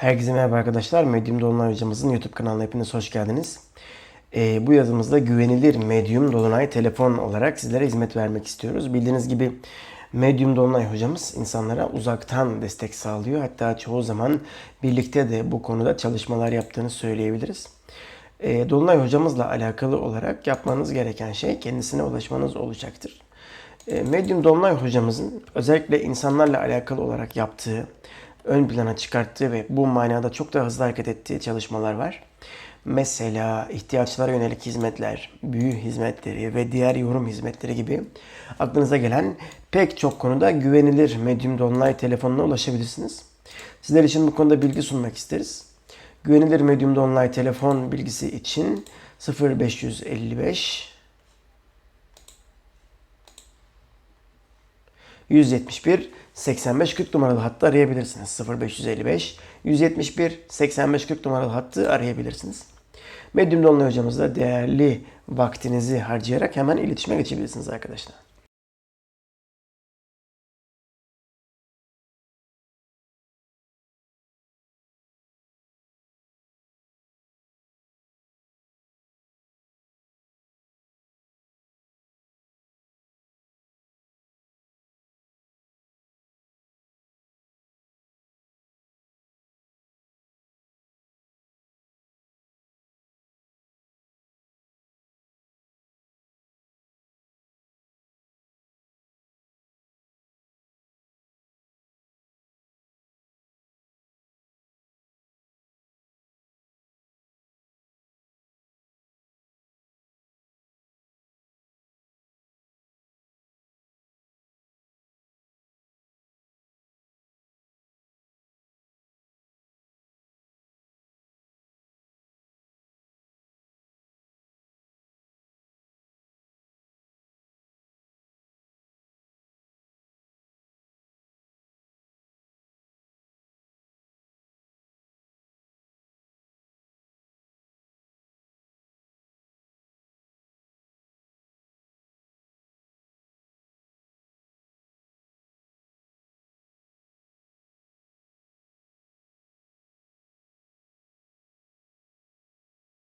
Herkese merhaba arkadaşlar. Medyum Dolunay hocamızın YouTube kanalına hepiniz hoş geldiniz. Ee, bu yazımızda güvenilir Medyum Dolunay telefon olarak sizlere hizmet vermek istiyoruz. Bildiğiniz gibi Medyum Dolunay hocamız insanlara uzaktan destek sağlıyor. Hatta çoğu zaman birlikte de bu konuda çalışmalar yaptığını söyleyebiliriz. Ee, Dolunay hocamızla alakalı olarak yapmanız gereken şey kendisine ulaşmanız olacaktır. E, Medium Dolunay hocamızın özellikle insanlarla alakalı olarak yaptığı, ön plana çıkarttığı ve bu manada çok daha hızlı hareket ettiği çalışmalar var. Mesela ihtiyaçlara yönelik hizmetler, büyü hizmetleri ve diğer yorum hizmetleri gibi aklınıza gelen pek çok konuda güvenilir Medium Dolunay telefonuna ulaşabilirsiniz. Sizler için bu konuda bilgi sunmak isteriz. Güvenilir Medium Dolunay telefon bilgisi için 0555 171 85 40 numaralı hattı arayabilirsiniz. 0555 171 85 40 numaralı hattı arayabilirsiniz. Medyum Dolunay hocamızla değerli vaktinizi harcayarak hemen iletişime geçebilirsiniz arkadaşlar.